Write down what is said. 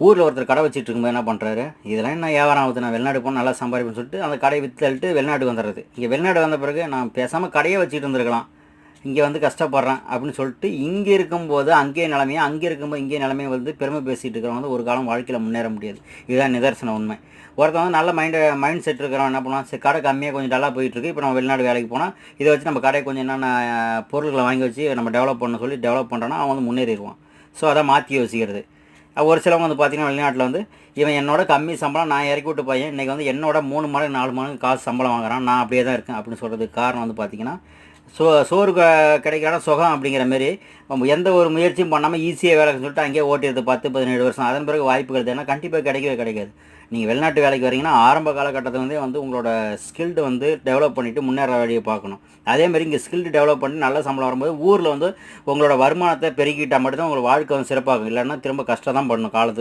ஊரில் ஒருத்தர் கடை வச்சுட்டு இருக்கும்போது என்ன பண்ணுறாரு இதெல்லாம் என்ன வியாபாரம் ஆகுது? நான் வெளிநாடு போனால் நல்லா சம்பாதிப்பேன்னு சொல்லிட்டு அந்த கடையை வித்துட்டு வெளிநாட்டுக்கு வந்துடுறது. இங்கே வெளிநாடு வந்த பிறகு நான் பேசாமல் கடையே வச்சுட்டு இருந்திருக்கலாம். இங்கே வந்து கஷ்டப்படுறேன் அப்படின்னு சொல்லிட்டு இங்கே இருக்கும்போது அங்கேயே நிலமையை அங்கே இருக்கும்போது இங்கே நிலமையை வந்து பெருமை பேசிகிட்டு இருக்கிறவங்க வந்து ஒரு காலம் வாழ்க்கையில் முன்னேற முடியாது. இதுதான் நிதர்சன உண்மை. ஒருத்தவங்க வந்து நல்ல மைண்டு மைண்ட் செட் இருக்கிறவன் என்ன பண்ணுவான்? சரி கடை கம்மியாக கொஞ்சம் டல்லாக போயிட்டுருக்கு இப்போ நம்ம வெளிநாடு வேலைக்கு போனால் இதை வச்சு நம்ம கடையை கொஞ்சம் என்னென்ன பொருட்களை வாங்கி வச்சு நம்ம டெவலப் பண்ண சொல்லி டெவலப் பண்ணுறோன்னா அவன் வந்து முன்னேறிடுவான். ஸோ அதை மாற்றி யோசிக்கிறது. ஒரு சிலவங்க வந்து பார்த்தீங்கன்னா வெளிநாட்டில் வந்து இவன் என்னோட கம்மி சம்பளம் நான் இறக்கி விட்டு பையன் இன்றைக்கி வந்து என்னோட மூணு மடங்கு நாலு மடங்கு காசு சம்பளம் வாங்குறான் நான் அப்படியே தான் இருக்கேன் அப்படின்னு சொல்கிறதுக்கு காரணம் வந்து பார்த்தீங்கன்னா சோ சோறு க- கிடைக்காத சுகம் அப்படிங்கிற மாதிரி எந்த ஒரு முயற்சியும் பண்ணாமல் ஈஸியாக வேலைக்கு சொல்லிட்டு அங்கேயே ஓட்டிடுது பத்து பதினேழு வருஷம் அதன் பிறகு வாய்ப்புகள் தேவைன்னா கண்டிப்பாக கிடைக்கவே கிடைக்காது. நீங்கள் வெளிநாட்டு வேலைக்கு வரீங்கன்னா ஆரம்ப காலகட்டத்திலேருந்தே வந்து உங்களோட ஸ்கில்டு வந்து டெவலப் பண்ணிவிட்டு முன்னேற வழியை பார்க்கணும். அதேமாதிரி இங்கே ஸ்கில்டு டெவலப் பண்ணி நல்ல சம்பளம் வரும்போது ஊரில் வந்து உங்களோட வருமானத்தை பெருக்கிட்டால் மட்டும்தான் உங்களோட வாழ்க்கை வந்து சிறப்பாகும். இல்லைன்னா திரும்ப கஷ்டம் தான் பண்ணணும் காலத்துக்கு.